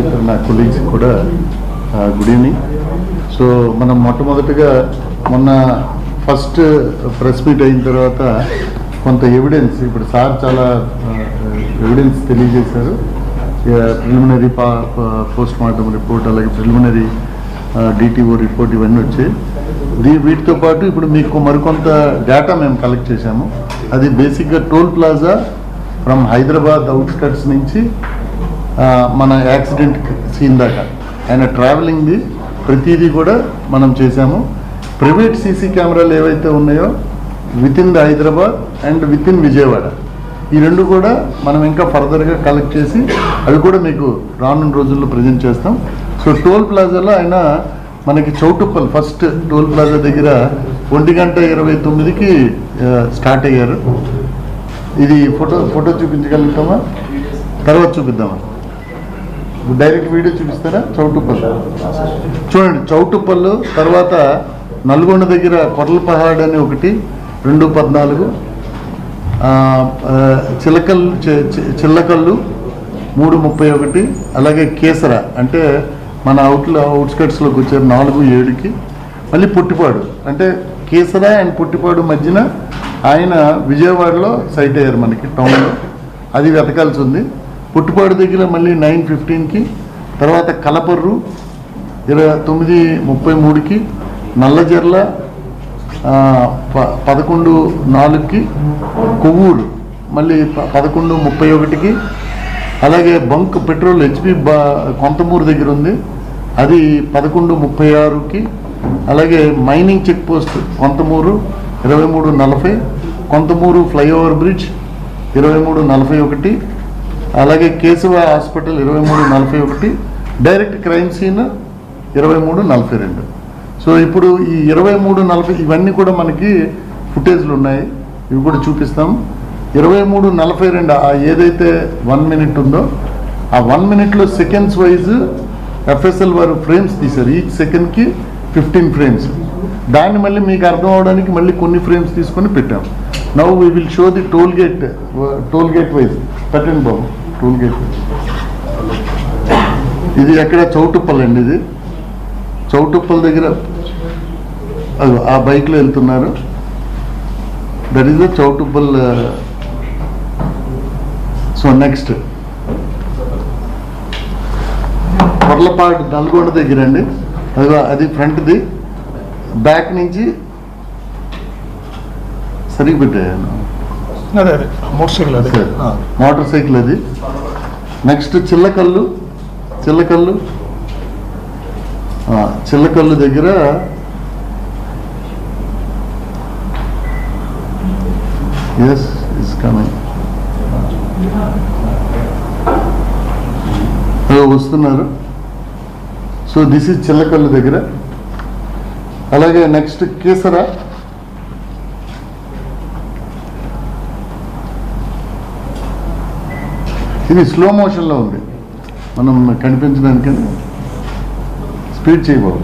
ఇతర నా కొలీగ్స్ కూడా గుడ్ ఈవినింగ్ సో మనం మొట్టమొదటిగా మొన్న ఫస్ట్ ప్రెస్ మీట్ అయిన తర్వాత కొంత ఎవిడెన్స్ ఇప్పుడు సార్ చాలా ఎవిడెన్స్ తెలియజేశారు. ప్రిలిమినరీ పా పోస్ట్ మార్టం రిపోర్ట్ అలాగే ప్రిలిమినరీ డిటిఓ రిపోర్ట్ ఇవన్నీ వచ్చాయి. దీ వీటితో పాటు ఇప్పుడు మీకు మరికొంత డేటా మేము కలెక్ట్ చేశాము. అది బేసిక్గా toll plaza from Hyderabad outskirts నుంచి మన యాక్సిడెంట్ సీన్ దాకా. ఆయన ట్రావెలింగ్ది ప్రతిదీ కూడా మనం చేశాము. ప్రైవేట్ సీసీ కెమెరాలు ఏవైతే ఉన్నాయో with in the Hyderabad and with in Vijayawada. ఈ రెండు కూడా మనం ఇంకా ఫర్దర్గా కలెక్ట్ చేసి అవి కూడా మీకు రానున్న రోజుల్లో ప్రజెంట్ చేస్తాం. సో టోల్ ప్లాజాలో ఆయన మనకి చౌటుప్పల్ ఫస్ట్ టోల్ ప్లాజా దగ్గర ఒంటి గంట ఇరవై తొమ్మిదికి స్టార్ట్ అయ్యారు. ఇది ఫోటో ఫోటో చూపించగలుగుతామా? తర్వాత చూపిద్దామా? డైరెక్ట్ వీడియో చూపిస్తారా? చౌటుప్పల్. చూడండి చౌటుప్పల్ తర్వాత నల్గొండ దగ్గర కొర్లపహాడ్ అని ఒకటి రెండు పద్నాలుగు చిలకల్లు చిల్లకల్లు మూడు ముప్పై ఒకటి అలాగే కేసర అంటే మన అవుట్లో అవుట్స్కట్స్లోకి వచ్చారు నాలుగు ఏడుకి మళ్ళీ పుట్టిపాడు. అంటే కేసర అండ్ పుట్టిపాడు మధ్యన ఆయన విజయవాడలో సైట్ అయ్యారు మనకి టౌన్లో. అది వెతకాల్సి ఉంది. పుట్టుపాడు దగ్గర మళ్ళీ నైన్ ఫిఫ్టీన్కి తర్వాత కలపర్రు ఇరవై తొమ్మిది ముప్పై మూడుకి నల్లజర్ల ప- పదకొండు నాలుగుకి కొవ్వూరు మళ్ళీ ప- పదకొండు ముప్పై ఒకటికి అలాగే బంక్ పెట్రోల్ హెచ్పి బా కొంతమూరు దగ్గర ఉంది. అది పదకొండు ముప్పై ఆరుకి అలాగే మైనింగ్ చెక్ పోస్ట్ కొంతమూరు ఇరవై మూడు నలభై కొంతమూరు ఫ్లైఓవర్ బ్రిడ్జ్ ఇరవై మూడు నలభై ఒకటి అలాగే కేశవ హాస్పిటల్ ఇరవై మూడు నలభై ఒకటి డైరెక్ట్ క్రైమ్ సీన్ ఇరవై మూడు నలభై రెండు. సో ఇప్పుడు ఈ ఇరవై మూడు నలభై ఇవన్నీ కూడా మనకి ఫుటేజ్లు ఉన్నాయి. ఇవి కూడా చూపిస్తాం. ఇరవై మూడు నలభై రెండు ఆ ఏదైతే వన్ మినిట్ ఉందో ఆ వన్ మినిట్లో సెకండ్స్ వైజ్ ఎఫ్ఎస్ఎల్ వారు ఫ్రేమ్స్ తీశారు. ఈ సెకండ్కి ఫిఫ్టీన్ ఫ్రేమ్స్. దాన్ని మళ్ళీ మీకు అర్థం అవడానికి మళ్ళీ కొన్ని ఫ్రేమ్స్ తీసుకొని పెట్టాం. Now we will show the toll gate toll gate wise పెట్టండి బాబు టోల్ గేట్ ఇది ఎక్కడ? చౌటుప్పల్ అండి ఇది. చౌటుప్పల్ దగ్గర ఆ బైక్లో వెళ్తున్నారు. That is the Choutuppal so next Korlapadu Nalgonda దగ్గర అండి. అది అది ఫ్రంట్ది బ్యాక్ నుంచి సరిగ్గా పెట్టాను అదే అదే. మోటార్ సైకిల్ అదే. మోటార్ సైకిల్ అది. నెక్స్ట్ చిల్లకల్లు చిల్లకల్లు చిల్లకల్లు దగ్గర ఎస్ ఇస్ కమింగ్ వస్తున్నారు. సో దిస్ ఇస్ చిల్లకల్లు దగ్గర. అలాగే నెక్స్ట్ కేసరా? ఇది స్లో మోషన్లో ఉంది. మనం కనిపించడానికని స్పీడ్ చేయబోదు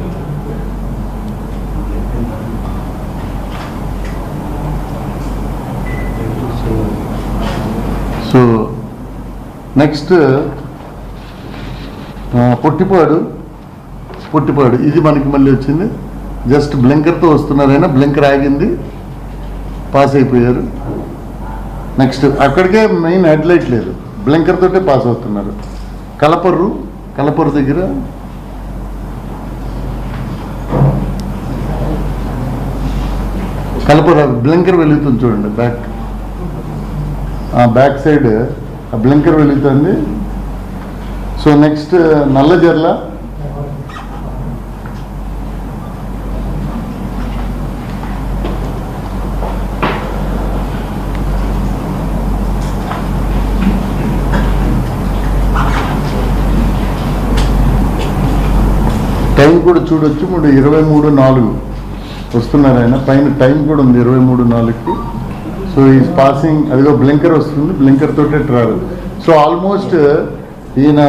సో నెక్స్ట్ పొట్టిపాడు పొట్టిపాడు ఇది మనకి మళ్ళీ వచ్చింది. జస్ట్ బ్లింకర్తో వస్తున్నారైనా బ్లింకర్ ఆగింది పాస్ అయిపోయారు. నెక్స్ట్ అక్కడికే మెయిన్ హెడ్లైట్ లేదు. బ్లింకర్ తోటే పాస్ అవుతున్నారు. కలపర్రు కలపర్రు దగ్గర. కలపర్ బ్లింకర్ వెలుగుతుంది చూడండి బ్యాక్. బ్యాక్ సైడ్ ఆ బ్లింకర్ వెలుగుతుంది. So next Nallajarla. టైం కూడా చూడొచ్చు. మూడు ఇరవై మూడు నాలుగు వస్తున్నారు ఆయన. పైన టైం కూడా ఉంది ఇరవై మూడు నాలుగుకి. సో ఈ పాసింగ్ అదిగో బ్లింకర్ వస్తుంది. బ్లింకర్ తోటే ట్రావెల్. సో ఆల్మోస్ట్ ఈయన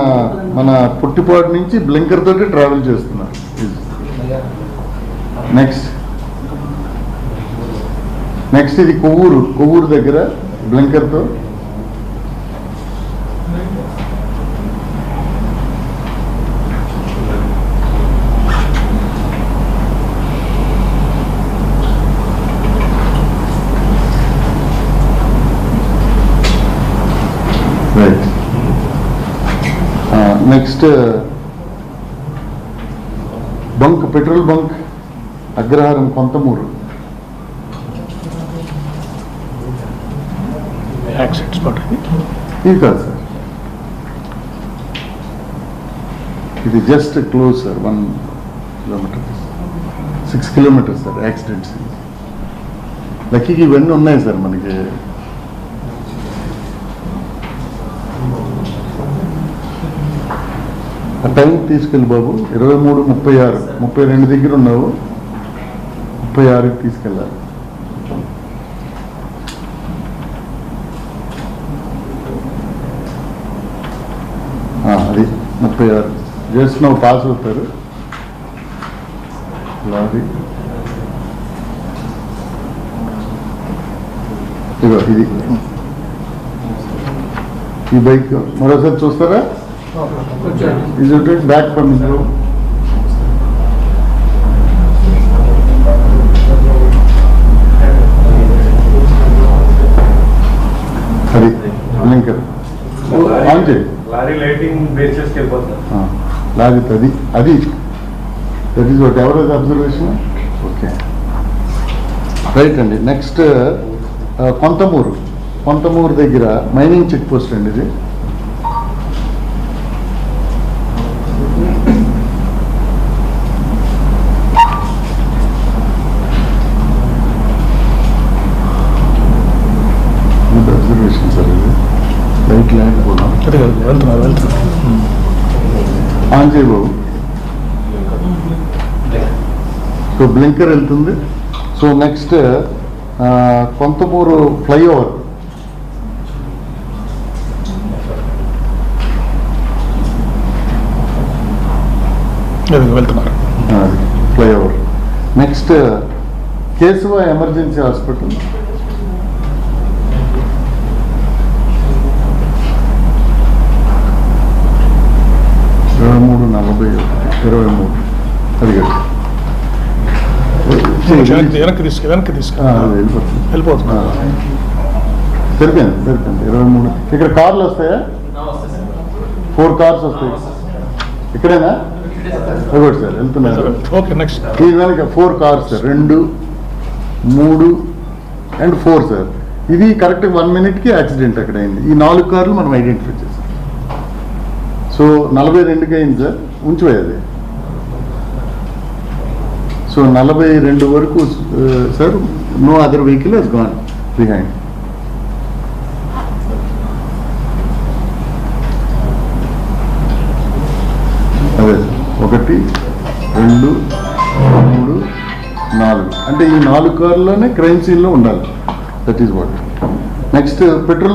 మన పుట్టిపాటు నుంచి బ్లింకర్ తోటే ట్రావెల్ చేస్తున్నారు. నెక్స్ట్ నెక్స్ట్ ఇది కొవ్వూరు. కొవ్వూరు దగ్గర బ్లింకర్తో next bunk petrol bunk Agraharam Kontamuru accident spot ఇది ఇది కాదు సార్ ఇది just close sir one kilometer six kilometers sir accidents లక్కీకి ఇవన్నీ ఉన్నాయి సార్ మనకి ఆ టైం తీసుకెళ్ళి బాబు. ఇరవై మూడు ముప్పై ఆరు. ముప్పై రెండు దగ్గర ఉన్నావు. ముప్పై ఆరుకి తీసుకెళ్ళాలి. అది ముప్పై ఆరు. చేస్తున్నావు పాస్ అవుతారు. లారీ. ఇదిగో ఇది. ఈ బైక్ మరోసారి చూస్తారా? ఇది బ్యాక్ పంపించు అది లింకర్ ఆన్ చేయి లారీ లైటింగ్ బేస్ చేసుకు వెళ్ళిపోతున్నారు ఆ, లాజిత్ అది అది. That is what ever observation okay right అండి. నెక్స్ట్ కొంతమూరు కొంతమూరు దగ్గర మైనింగ్ చెక్ పోస్ట్ అండి ఇది అబ్జర్వేషన్ సార్ ఇది కూడా కదా వెళ్తున్నారు వెళ్తున్నారు. బాబు. సో బ్లింకర్ వెళ్తుంది. So next Kontamuru flyover. వెళ్తున్నారు. Flyover. Next Kesava emergency hospital. ఇరవై మూడు నలభై ఒకటి ఇరవై మూడు. కాదు. వెనక్కి తీసుకు వెనక్కి వెళ్ళిపోతుంది. సరిపోయింది సరిపోయింది. ఇరవై మూడు. ఇక్కడ కార్లు వస్తాయా? ఫోర్ కార్స్ వస్తాయి. ఇక్కడేనా? అదొకటి సార్ వెళ్తున్నారు ఓకే నెక్స్ట్. ఈ వెనక ఫోర్ కార్స్ సార్ రెండు మూడు అండ్ ఫోర్ సార్. ఇది కరెక్ట్ వన్ మినిట్కి యాక్సిడెంట్ అక్కడ అయింది. ఈ నాలుగు కార్లు మనం ఐడెంటిఫై సో నలభై రెండుకి అయింది సార్. ఉంచిపోయేది సో నలభై రెండు వరకు sir no other vehicle he's gone behind అదే ఒకటి రెండు మూడు నాలుగు. అంటే ఈ నాలుగు కార్లోనే క్రైమ్ సీన్లో ఉండాలి. That is what next petrol